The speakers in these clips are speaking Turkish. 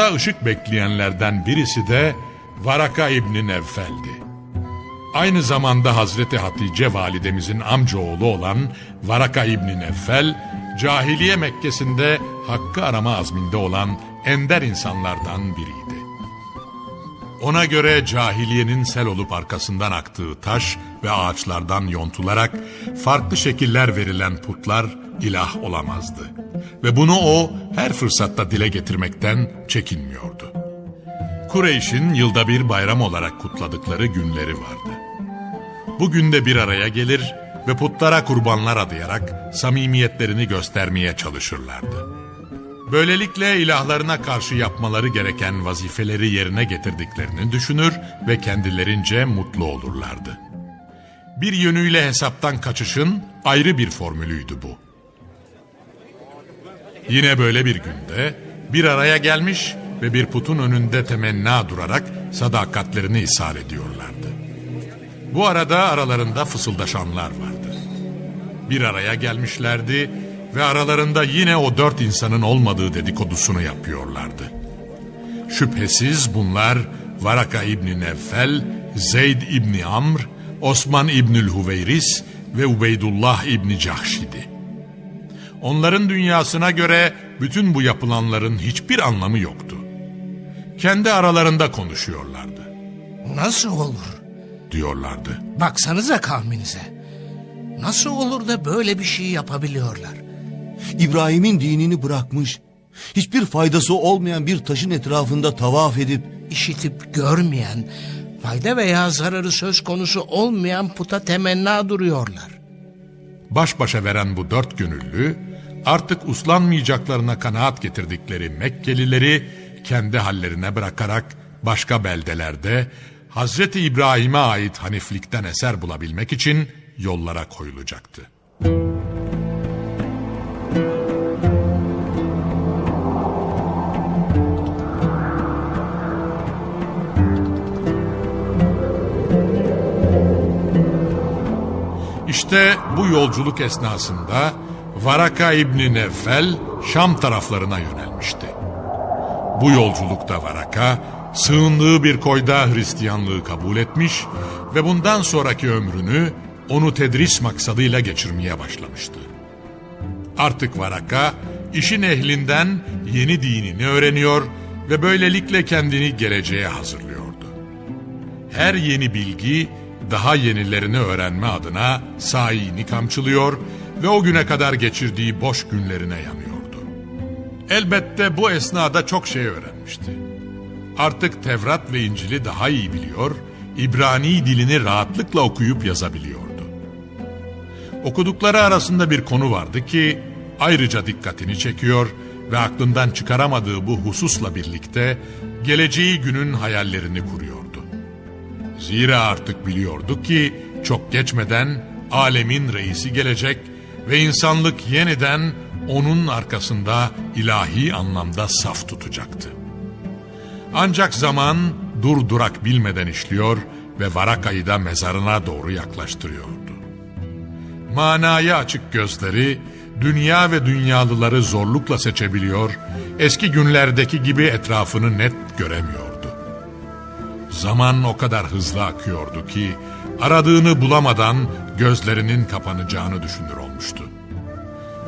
Ufukta ışık bekleyenlerden birisi de Varaka İbni Nevfel'di. Aynı zamanda Hazreti Hatice validemizin amcaoğlu olan Varaka İbni Nevfel, cahiliye Mekke'sinde hakkı arama azminde olan ender insanlardan biriydi. Ona göre cahiliyenin sel olup arkasından aktığı taş ve ağaçlardan yontularak farklı şekiller verilen putlar ilah olamazdı. Ve bunu o her fırsatta dile getirmekten çekinmiyordu. Kureyş'in yılda bir bayram olarak kutladıkları günleri vardı. Bu günde bir araya gelir ve putlara kurbanlar adayarak samimiyetlerini göstermeye çalışırlardı. Böylelikle ilahlarına karşı yapmaları gereken vazifeleri yerine getirdiklerini düşünür ve kendilerince mutlu olurlardı. Bir yönüyle hesaptan kaçışın ayrı bir formülüydü bu. Yine böyle bir günde bir araya gelmiş ve bir putun önünde temenna durarak sadakatlerini ishar ediyorlardı. Bu arada aralarında fısıldaşanlar vardı. Bir araya gelmişlerdi ve aralarında yine o dört insanın olmadığı dedikodusunu yapıyorlardı. Şüphesiz bunlar Varaka İbni Nevfel, Zeyd İbni Amr, Osman İbnül Huveyris ve Ubeydullah İbni Cahşi'di. Onların dünyasına göre bütün bu yapılanların hiçbir anlamı yoktu. Kendi aralarında konuşuyorlardı, Nasıl olur? diyorlardı. Baksanıza kavminize. Nasıl olur da böyle bir şey yapabiliyorlar? İbrahim'in dinini bırakmış, hiçbir faydası olmayan bir taşın etrafında tavaf edip İşitip görmeyen, fayda veya zararı söz konusu olmayan puta temenna duruyorlar. Baş başa veren bu dört gönüllü artık uslanmayacaklarına kanaat getirdikleri Mekkelileri kendi hallerine bırakarak başka beldelerde Hazreti İbrahim'e ait haniflikten eser bulabilmek için yollara koyulacaktı. İşte bu yolculuk esnasında Varaka İbni Nevfel Şam taraflarına yönelmişti. Bu yolculukta Varaka sığındığı bir koyda Hristiyanlığı kabul etmiş ve bundan sonraki ömrünü onu tedris maksadıyla geçirmeye başlamıştı. Artık Varaka işin ehlinden yeni dinini öğreniyor ve böylelikle kendini geleceğe hazırlıyordu. Her yeni bilgi daha yenilerini öğrenme adına sayini kamçılıyor ve o güne kadar geçirdiği boş günlerine yanıyordu. Elbette bu esnada çok şey öğrenmişti. Artık Tevrat ve İncil'i daha iyi biliyor, İbrani dilini rahatlıkla okuyup yazabiliyordu. Okudukları arasında bir konu vardı ki ayrıca dikkatini çekiyor ve aklından çıkaramadığı bu hususla birlikte geleceği günün hayallerini kuruyordu. Zira artık biliyordu ki çok geçmeden alemin reisi gelecek ve insanlık yeniden onun arkasında ilahi anlamda saf tutacaktı. Ancak zaman durdurak bilmeden işliyor ve Varaka'yı da mezarına doğru yaklaştırıyordu. Manaya açık gözleri, dünya ve dünyalıları zorlukla seçebiliyor, eski günlerdeki gibi etrafını net göremiyordu. Zaman o kadar hızlı akıyordu ki, aradığını bulamadan gözlerinin kapanacağını düşünür olmuştu.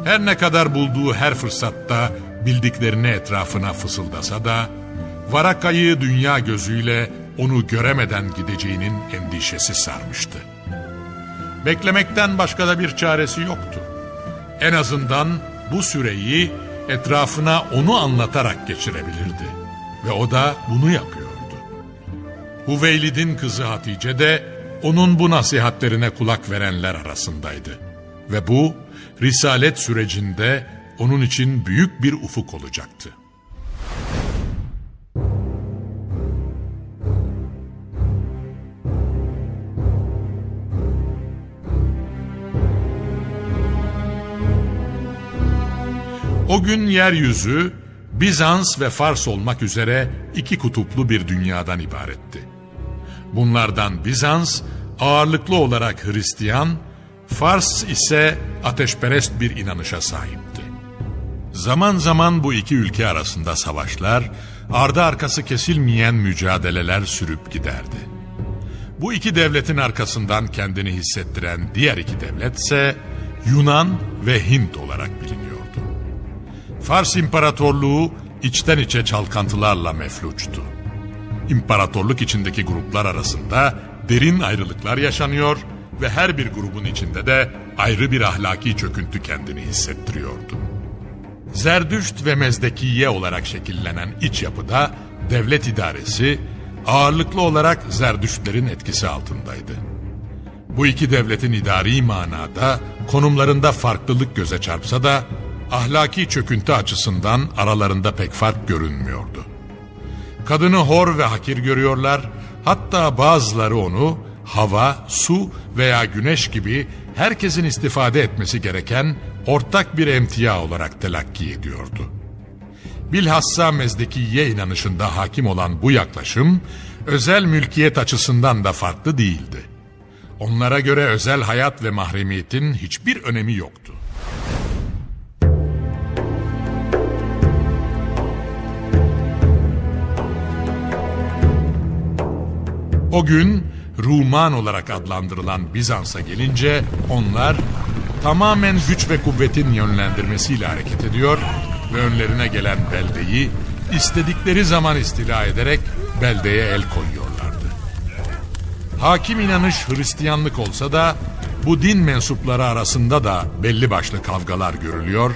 Her ne kadar bulduğu her fırsatta bildiklerini etrafına fısıldasa da, Varaka'yı dünya gözüyle onu göremeden gideceğinin endişesi sarmıştı. Beklemekten başka da bir çaresi yoktu. En azından bu süreyi etrafına onu anlatarak geçirebilirdi. Ve o da bunu yapıyordu. Huveylid'in kızı Hatice de onun bu nasihatlerine kulak verenler arasındaydı. Ve bu risalet sürecinde onun için büyük bir ufuk olacaktı. O gün yeryüzü Bizans ve Fars olmak üzere iki kutuplu bir dünyadan ibaretti. Bunlardan Bizans ağırlıklı olarak Hristiyan, Fars ise ateşperest bir inanışa sahipti. Zaman zaman bu iki ülke arasında savaşlar, ardı arkası kesilmeyen mücadeleler sürüp giderdi. Bu iki devletin arkasından kendini hissettiren diğer iki devlet ise Yunan ve Hint olarak biliniyordu. Fars İmparatorluğu içten içe çalkantılarla mefluçtu. İmparatorluk içindeki gruplar arasında derin ayrılıklar yaşanıyor ve her bir grubun içinde de ayrı bir ahlaki çöküntü kendini hissettiriyordu. Zerdüşt ve Mezdekiye olarak şekillenen iç yapıda devlet idaresi ağırlıklı olarak Zerdüştlerin etkisi altındaydı. Bu iki devletin idari manada konumlarında farklılık göze çarpsa da ahlaki çöküntü açısından aralarında pek fark görünmüyordu. Kadını hor ve hakir görüyorlar, hatta bazıları onu hava, su veya güneş gibi herkesin istifade etmesi gereken ortak bir emtia olarak telakki ediyordu. Bilhassa Mezdekiye inanışında hakim olan bu yaklaşım, özel mülkiyet açısından da farklı değildi. Onlara göre özel hayat ve mahremiyetin hiçbir önemi yoktu. O gün Ruman olarak adlandırılan Bizans'a gelince onlar tamamen güç ve kuvvetin yönlendirmesiyle hareket ediyor ve önlerine gelen beldeyi istedikleri zaman istila ederek beldeye el koyuyorlardı. Hakim inanış Hristiyanlık olsa da bu din mensupları arasında da belli başlı kavgalar görülüyor,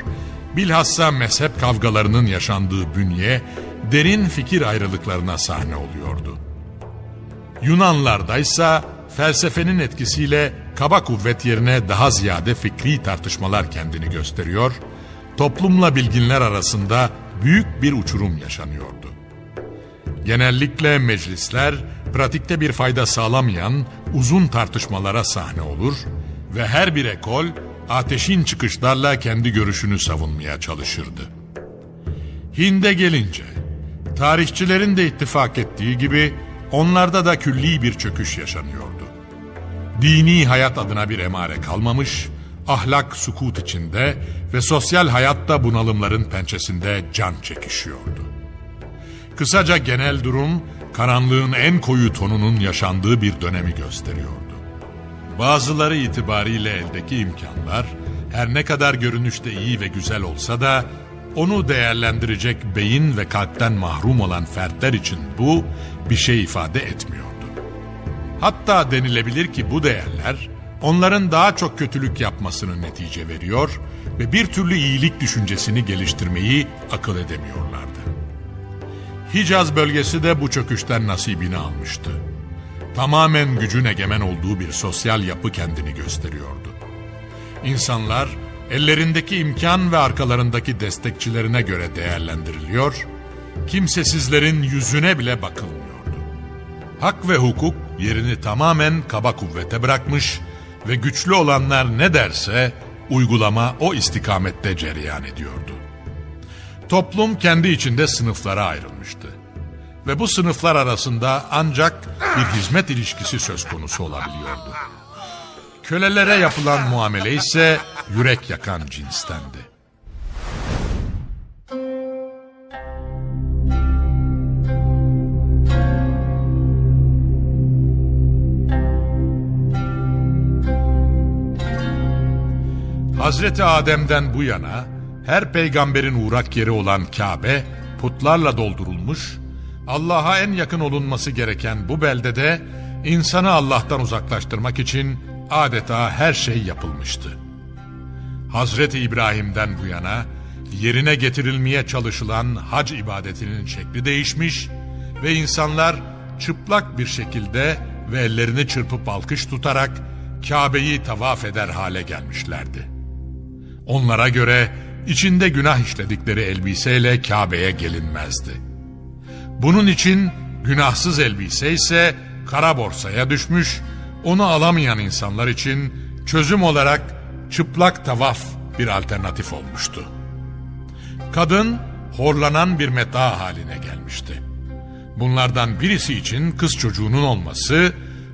bilhassa mezhep kavgalarının yaşandığı bünye derin fikir ayrılıklarına sahne oluyordu. Yunanlardaysa felsefenin etkisiyle kaba kuvvet yerine daha ziyade fikri tartışmalar kendini gösteriyor, toplumla bilginler arasında büyük bir uçurum yaşanıyordu. Genellikle meclisler pratikte bir fayda sağlamayan uzun tartışmalara sahne olur ve her bir ekol ateşin çıkışlarla kendi görüşünü savunmaya çalışırdı. Hind'e gelince tarihçilerin de ittifak ettiği gibi onlarda da külli bir çöküş yaşanıyordu. Dini hayat adına bir emare kalmamış, ahlak sukut içinde ve sosyal hayatta bunalımların pençesinde can çekişiyordu. Kısaca genel durum karanlığın en koyu tonunun yaşandığı bir dönemi gösteriyordu. Bazıları itibariyle eldeki imkanlar her ne kadar görünüşte iyi ve güzel olsa da onu değerlendirecek beyin ve kalpten mahrum olan fertler için bu bir şey ifade etmiyordu. Hatta denilebilir ki bu değerler onların daha çok kötülük yapmasını netice veriyor ve bir türlü iyilik düşüncesini geliştirmeyi akıl edemiyorlardı. Hicaz bölgesi de bu çöküşten nasibini almıştı. Tamamen gücün egemen olduğu bir sosyal yapı kendini gösteriyordu. İnsanlar ellerindeki imkan ve arkalarındaki destekçilerine göre değerlendiriliyor, kimsesizlerin yüzüne bile bakılmıyordu. Hak ve hukuk yerini tamamen kaba kuvvete bırakmış ve güçlü olanlar ne derse uygulama o istikamette cereyan ediyordu. Toplum kendi içinde sınıflara ayrılmıştı. Ve bu sınıflar arasında ancak bir hizmet ilişkisi söz konusu olabiliyordu. Kölelere yapılan muamele ise yürek yakan cinstendi. Hazreti Adem'den bu yana her peygamberin uğrak yeri olan Kabe putlarla doldurulmuş, Allah'a en yakın olunması gereken bu beldede insanı Allah'tan uzaklaştırmak için adeta her şey yapılmıştı. Hazreti İbrahim'den bu yana yerine getirilmeye çalışılan hac ibadetinin şekli değişmiş ve insanlar çıplak bir şekilde ve ellerini çırpıp alkış tutarak Kabe'yi tavaf eder hale gelmişlerdi. Onlara göre içinde günah işledikleri elbiseyle Kabe'ye gelinmezdi. Bunun için günahsız elbise ise kara borsaya düşmüş, onu alamayan insanlar için çözüm olarak çıplak tavaf bir alternatif olmuştu. Kadın horlanan bir meta haline gelmişti. Bunlardan birisi için kız çocuğunun olması,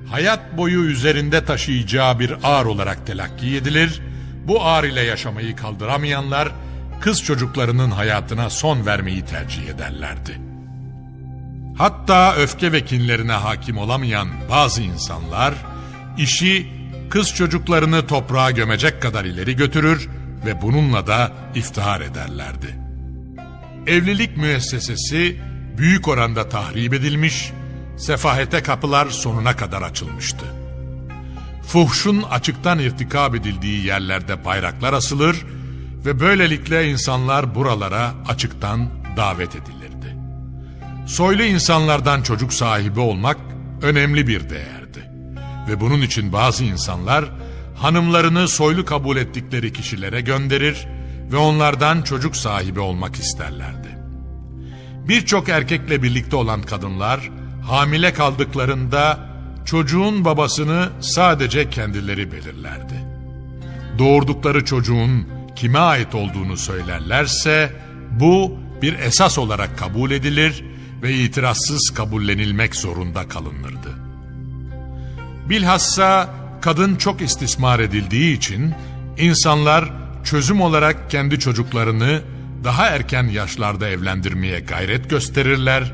hayat boyu üzerinde taşıyacağı bir ağır olarak telakki edilir, bu ağır ile yaşamayı kaldıramayanlar, kız çocuklarının hayatına son vermeyi tercih ederlerdi. Hatta öfke ve kinlerine hakim olamayan bazı insanlar, işi kız çocuklarını toprağa gömecek kadar ileri götürür ve bununla da iftihar ederlerdi. Evlilik müessesesi büyük oranda tahrip edilmiş, sefahete kapılar sonuna kadar açılmıştı. Fuhşun açıktan irtikab edildiği yerlerde bayraklar asılır ve böylelikle insanlar buralara açıktan davet edilirdi. Soylu insanlardan çocuk sahibi olmak önemli bir değerdi. Ve bunun için bazı insanlar hanımlarını soylu kabul ettikleri kişilere gönderir ve onlardan çocuk sahibi olmak isterlerdi. Birçok erkekle birlikte olan kadınlar hamile kaldıklarında çocuğun babasını sadece kendileri belirlerdi. Doğurdukları çocuğun kime ait olduğunu söylerlerse bu bir esas olarak kabul edilir ve itirazsız kabullenilmek zorunda kalınırdı. Bilhassa kadın çok istismar edildiği için insanlar çözüm olarak kendi çocuklarını daha erken yaşlarda evlendirmeye gayret gösterirler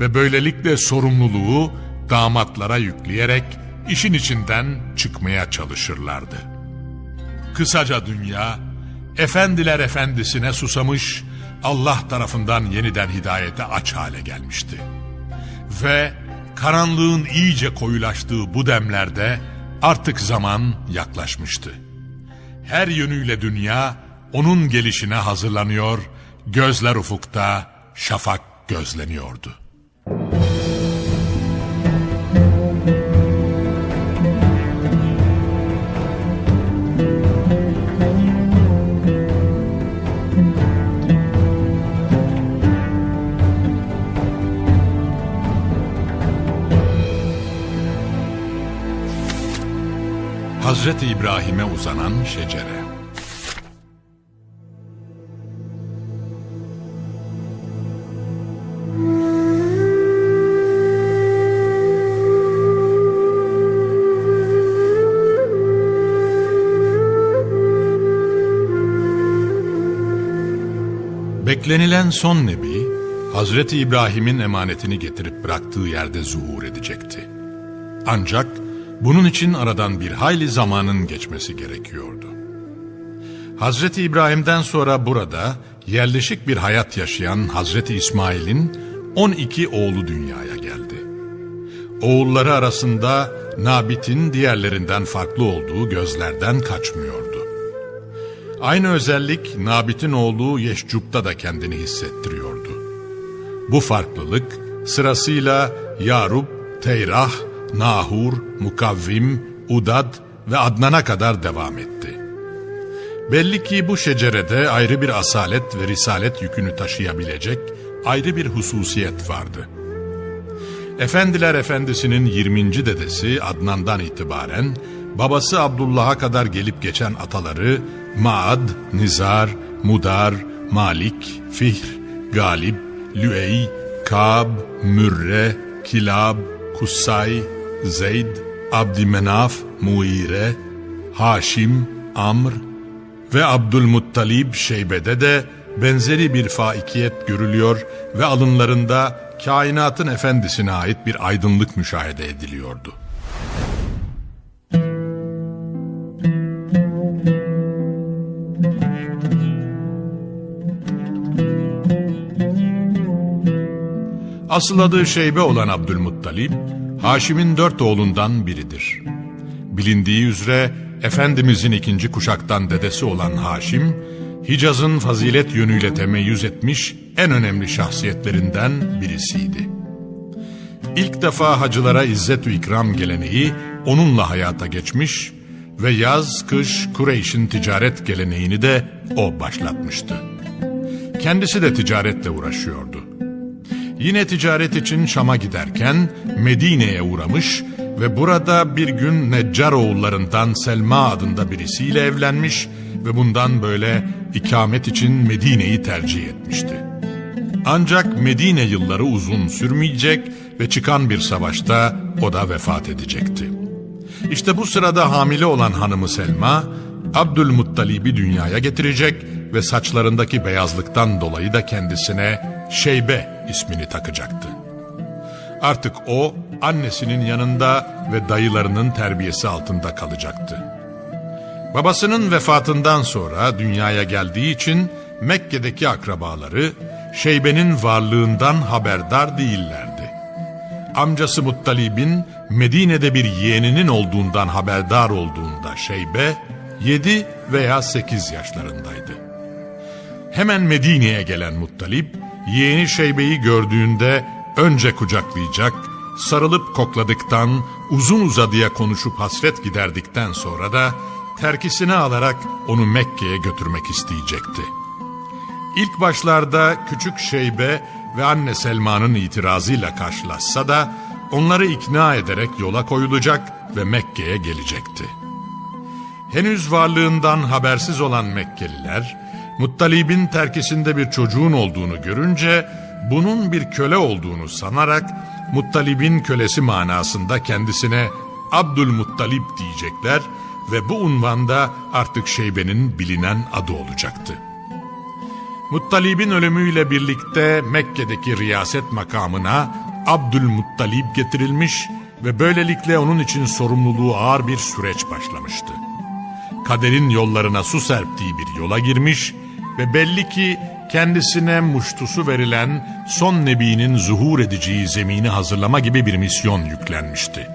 ve böylelikle sorumluluğu damatlara yükleyerek işin içinden çıkmaya çalışırlardı. Kısaca dünya, efendiler efendisine susamış, Allah tarafından yeniden hidayete aç hale gelmişti. Ve karanlığın iyice koyulaştığı bu demlerde artık zaman yaklaşmıştı. Her yönüyle dünya onun gelişine hazırlanıyor, gözler ufukta, şafak gözleniyordu. Hazreti İbrahim'e uzanan şecere. Beklenilen son nebi, Hazreti İbrahim'in emanetini getirip bıraktığı yerde zuhur edecekti. Ancak bunun için aradan bir hayli zamanın geçmesi gerekiyordu. Hazreti İbrahim'den sonra burada yerleşik bir hayat yaşayan Hazreti İsmail'in 12 oğlu dünyaya geldi. Oğulları arasında Nabit'in diğerlerinden farklı olduğu gözlerden kaçmıyordu. Aynı özellik Nabit'in oğlu Yeşcup'ta da kendini hissettiriyordu. Bu farklılık sırasıyla Yarub, Teyrah, Nahur, Mukavvim, Udad ve Adnan'a kadar devam etti. Belli ki bu şecerede ayrı bir asalet ve risalet yükünü taşıyabilecek ayrı bir hususiyet vardı. Efendiler Efendisi'nin 20. dedesi Adnan'dan itibaren babası Abdullah'a kadar gelip geçen ataları Maad, Nizar, Mudar, Malik, Fihr, Galip, Lüey, Kab, Mürre, Kilab, Kussay, Zeyd, Abdümenaf, Muire, Haşim, Amr ve Abdülmuttalib Şeybe'de de benzeri bir faikiyet görülüyor ve alınlarında kainatın efendisine ait bir aydınlık müşahede ediliyordu. Asıl adı Şeybe olan Abdülmuttalib, Haşim'in dört oğlundan biridir. Bilindiği üzere Efendimizin ikinci kuşaktan dedesi olan Haşim, Hicaz'ın fazilet yönüyle temeyyüz etmiş en önemli şahsiyetlerinden birisiydi. İlk defa hacılara izzet-ü ikram geleneği onunla hayata geçmiş ve yaz-kış Kureyş'in ticaret geleneğini de o başlatmıştı. Kendisi de ticaretle uğraşıyordu. Yine ticaret için Şam'a giderken Medine'ye uğramış ve burada bir gün Neccar oğullarından Selma adında birisiyle evlenmiş ve bundan böyle ikamet için Medine'yi tercih etmişti. Ancak Medine yılları uzun sürmeyecek ve çıkan bir savaşta o da vefat edecekti. İşte bu sırada hamile olan hanımı Selma, Abdülmuttalib'i dünyaya getirecek ve saçlarındaki beyazlıktan dolayı da kendisine Şeybe ismini takacaktı. Artık o annesinin yanında ve dayılarının terbiyesi altında kalacaktı. Babasının vefatından sonra dünyaya geldiği için Mekke'deki akrabaları Şeybe'nin varlığından haberdar değillerdi. Amcası Muttalib'in Medine'de bir yeğeninin olduğundan haberdar olduğunda Şeybe 7 veya 8 yaşlarındaydı. Hemen Medine'ye gelen Muttalip yeğeni Şeybe'yi gördüğünde önce kucaklayacak, sarılıp kokladıktan, uzun uzadıya konuşup hasret giderdikten sonra da terkisini alarak onu Mekke'ye götürmek isteyecekti. İlk başlarda küçük Şeybe ve anne Selma'nın itirazıyla karşılaşsa da onları ikna ederek yola koyulacak ve Mekke'ye gelecekti. Henüz varlığından habersiz olan Mekkeliler, Muttalib'in terkisinde bir çocuğun olduğunu görünce bunun bir köle olduğunu sanarak Muttalib'in kölesi manasında kendisine Abdülmuttalib diyecekler ve bu unvanda artık Şeybe'nin bilinen adı olacaktı. Muttalib'in ölümüyle birlikte Mekke'deki riyaset makamına Abdülmuttalib getirilmiş ve böylelikle onun için sorumluluğu ağır bir süreç başlamıştı. Kaderin yollarına su serptiği bir yola girmiş ve belli ki kendisine muştusu verilen son nebinin zuhur edeceği zemini hazırlama gibi bir misyon yüklenmişti.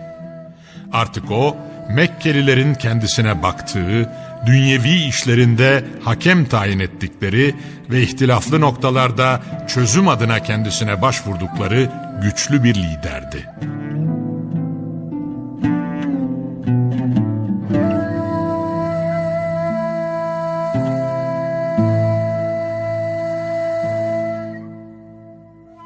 Artık o Mekkelilerin kendisine baktığı, dünyevi işlerinde hakem tayin ettikleri ve ihtilaflı noktalarda çözüm adına kendisine başvurdukları güçlü bir liderdi.